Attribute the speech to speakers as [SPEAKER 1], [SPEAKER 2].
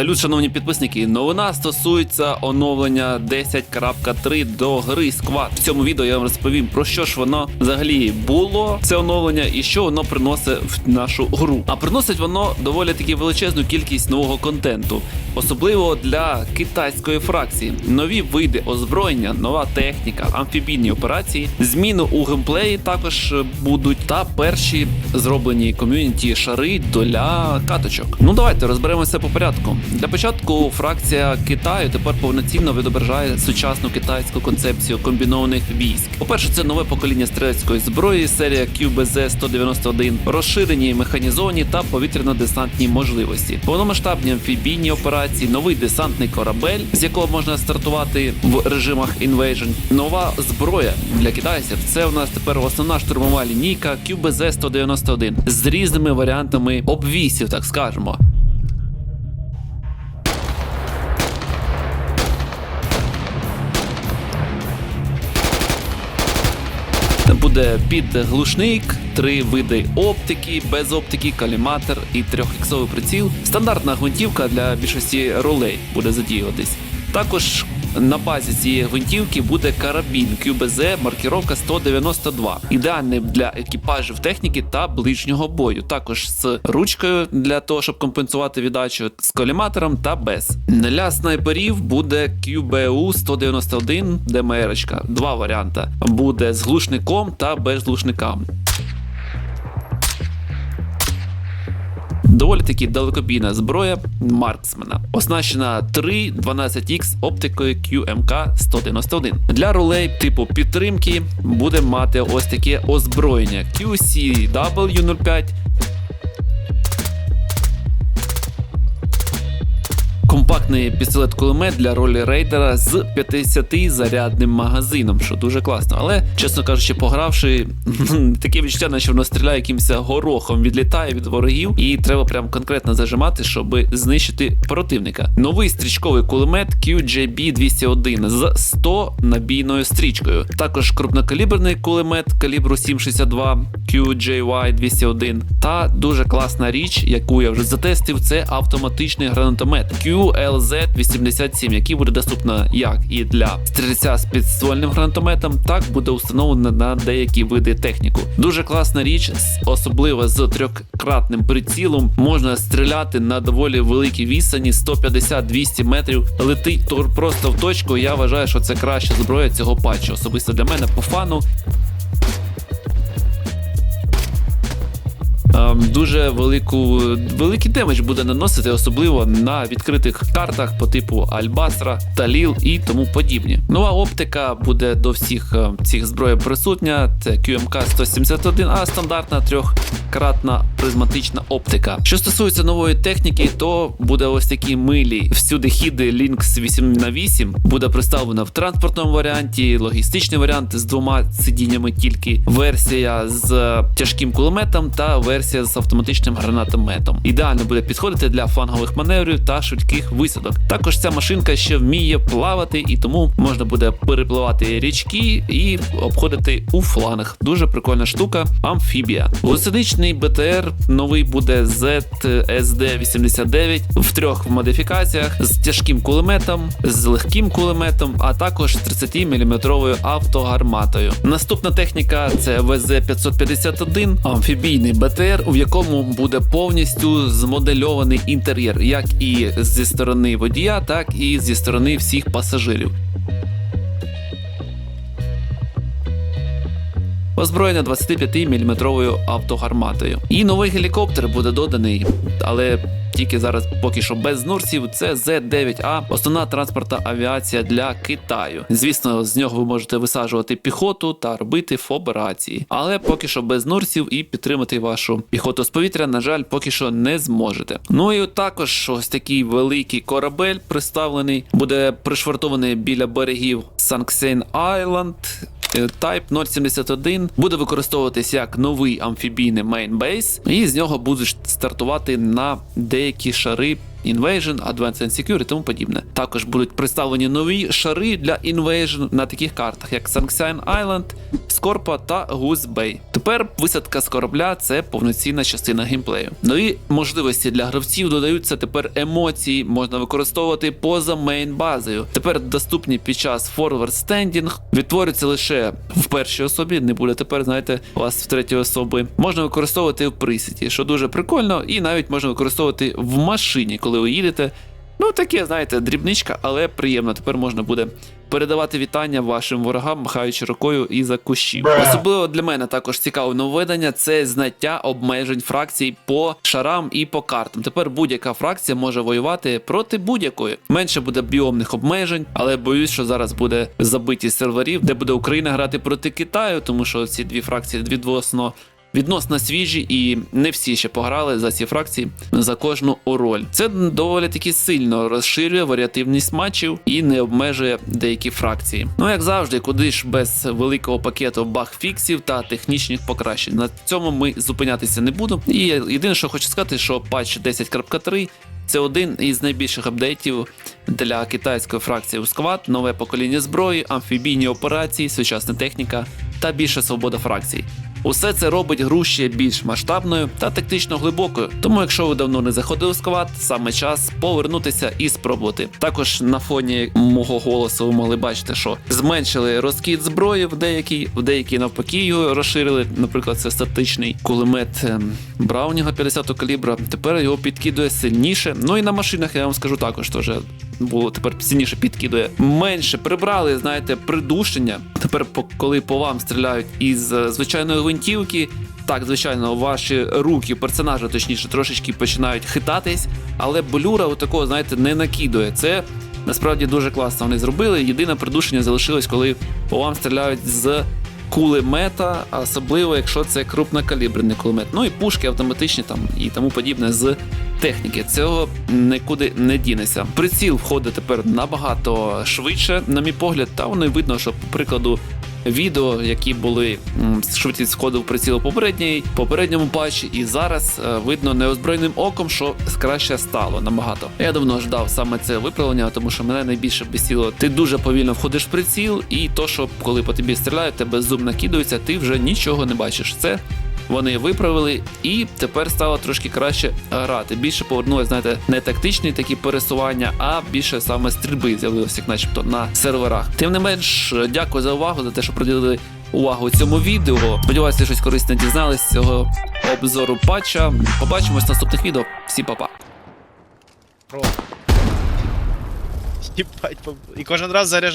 [SPEAKER 1] Салют, шановні підписники. Новина стосується оновлення 10.3 до гри Squad. В цьому відео я вам розповім про що ж воно взагалі було це оновлення і що воно приносить в нашу гру. А приносить воно доволі таки величезну кількість нового контенту, особливо для китайської фракції. Нові види озброєння, нова техніка, амфібійні операції, зміни у геймплеї також будуть та перші зроблені ком'юніті шари для каточок. Ну давайте розберемося по порядку. Для початку фракція Китаю тепер повноцінно відображає сучасну китайську концепцію комбінованих військ. По-перше, це нове покоління стрілецької зброї, серія QBZ 191, розширені механізовані та повітряно-десантні можливості, повномасштабні амфібійні операції, новий десантний корабель, з якого можна стартувати в режимах Invasion, нова зброя для китайців. Це у нас тепер основна штурмова лінійка QBZ 191 з різними варіантами обвісів, так скажемо. Буде підглушник, три види оптики, без оптики, каліматор і трьохіксовий приціл. Стандартна гвинтівка для більшості ролей буде задіюватись. Також на базі цієї гвинтівки буде карабін QBZ маркіровка 192, ідеальний для екіпажів техніки та ближнього бою. Також з ручкою для того, щоб компенсувати віддачу, з коліматором та без. Для снайперів буде QBU 191 ДМР. Два варіанти: буде з глушником та без глушника. Доволі таки далекобійна зброя марксмена, оснащена 3 12X оптикою QMK 191. Для ролей типу підтримки буде мати ось таке озброєння QCW05. Компактний пістолет-кулемет для ролі рейдера з 50-зарядним магазином, що дуже класно. Але, чесно кажучи, погравши, таке відчуття, наче воно стріляє якимось горохом, відлітає від ворогів, і треба прям конкретно зажимати, щоб знищити противника. Новий стрічковий кулемет QJB 201 з 100 набійною стрічкою. Також крупнокаліберний кулемет калібру 7,62 QJY 201. Та дуже класна річ, яку я вже затестив, це автоматичний гранатомет QLZ87, який буде доступно як і для стрільця з підствольним гранатометом, так буде установлено на деякі види техніку. Дуже класна річ, особливо з трьохкратним прицілом, можна стріляти на доволі великій відстані 150-200 метрів. Летить просто в точку. Я вважаю, що це краща зброя цього патчу. Особисто для мене по фану. Дуже велику великий демедж буде наносити, особливо на відкритих картах по типу Альбастра, Таліл і тому подібні. Нова оптика буде до всіх е, цих зброї присутня. Це QMK 171, а стандартна трьохкратна призматична оптика. Що стосується нової техніки, то буде ось такі милі всюди хіди Lynx 8 на 8 буде представлена в транспортному варіанті, логістичний варіант з двома сидіннями тільки, версія з е, тяжким кулеметом та версія з автоматичним гранатометом. Ідеально буде підходити для флангових маневрів та швидких висадок. Також ця машинка ще вміє плавати, і тому можна буде перепливати річки і обходити у фланг. Дуже прикольна штука. Амфібія. Гусеничний БТР новий буде ZSD89 в трьох модифікаціях з тяжким кулеметом, з легким кулеметом, а також з 30-мм автогарматою. Наступна техніка це ВЗ-551, амфібійний БТР, у якому буде повністю змодельований інтер'єр, як і зі сторони водія, так і зі сторони всіх пасажирів. озброєна 25-мм автогарматою. І новий гелікоптер буде доданий, але тільки зараз поки що без нурсів. Це Z9A, основна транспортна авіація для Китаю. Звісно, з нього ви можете висаджувати піхоту та робити операції, але поки що без нурсів і підтримати вашу піхоту з повітря, на жаль, поки що не зможете. Ну і також ось такий великий корабель представлений, буде пришвартований біля берегів Санксейн Айленд. Е, Type 071 буде використовуватись як новий амфібійний мейнбейс, і з нього будуть стартувати на деякі шари Invasion, Advanced and Secure і тому подібне. Також будуть представлені нові шари для Invasion на таких картах, як Sunshine Island, Скорпа та Goose Bay. Тепер висадка з корабля це повноцінна частина геймплею. Нові можливості для гравців додаються тепер емоції, можна використовувати поза мейн базою. Тепер доступні під час forward standing, відтворюються лише в першій особі, не буде тепер, знаєте, у вас в третій особи. Можна використовувати в присіті, що дуже прикольно, і навіть можна використовувати в машині, коли ви їдете. Ну, таке, знаєте, дрібничка, але приємно. Тепер можна буде передавати вітання вашим ворогам, махаючи рукою і за кущів. Особливо для мене також цікаве нововведення це знаття обмежень фракцій по шарам і по картам. Тепер будь-яка фракція може воювати проти будь-якої. Менше буде біомних обмежень, але боюсь, що зараз буде забитість серверів, де буде Україна грати проти Китаю, тому що ці дві фракції відносно відносно свіжі, і не всі ще пограли за ці фракції за кожну роль. Це доволі таки сильно розширює варіативність матчів і не обмежує деякі фракції. Ну як завжди, куди ж без великого пакету баг-фіксів та технічних покращень. На цьому ми зупинятися не будемо. І єдине, що хочу сказати, що патч 10.3 це один із найбільших апдейтів для китайської фракції у сквад, нове покоління зброї, амфібійні операції, сучасна техніка та більша свобода фракцій. Усе це робить гру ще більш масштабною та тактично глибокою. Тому, якщо ви давно не заходили в сквад, саме час повернутися і спробувати. Також на фоні мого голосу ви могли бачити, що зменшили розкид зброї в деякій, в деякій навпаки його розширили. Наприклад, це статичний кулемет ем, Браунінга 50 калібра. Тепер його підкидує сильніше. Ну і на машинах я вам скажу також теж було тепер сильніше підкидує. Менше прибрали, знаєте, придушення. Тепер, коли по вам стріляють із е, звичайної гвинтівки. Так, звичайно, ваші руки персонажа, точніше, трошечки починають хитатись, але блюра у такого, знаєте, не накидує. Це насправді дуже класно вони зробили. Єдине придушення залишилось, коли по вам стріляють з кулемета, особливо якщо це крупнокаліберний кулемет. Ну і пушки автоматичні там і тому подібне з техніки. Цього нікуди не дінеться. Приціл входить тепер набагато швидше, на мій погляд, та воно й видно, що, по прикладу. Відео, які були м, швидкість сходу в приціл попередній попередньому патчі, і зараз е, видно неозброєним оком, що краще стало набагато. Я давно ждав саме це виправлення, тому що мене найбільше бісіло. Ти дуже повільно входиш в приціл, і то, що коли по тобі стріляють, тебе зум накидується, ти вже нічого не бачиш. Це вони виправили, і тепер стало трошки краще грати. Більше повернулося, знаєте, не тактичні такі пересування, а більше саме стрільби з'явилося, начебто на серверах. Тим не менш, дякую за увагу, за те, що приділили увагу цьому відео. Сподіваюся, щось корисне дізнались з цього обзору патча. Побачимось в наступних відео. Всі па-па.
[SPEAKER 2] Про. І кожен раз заряджаю.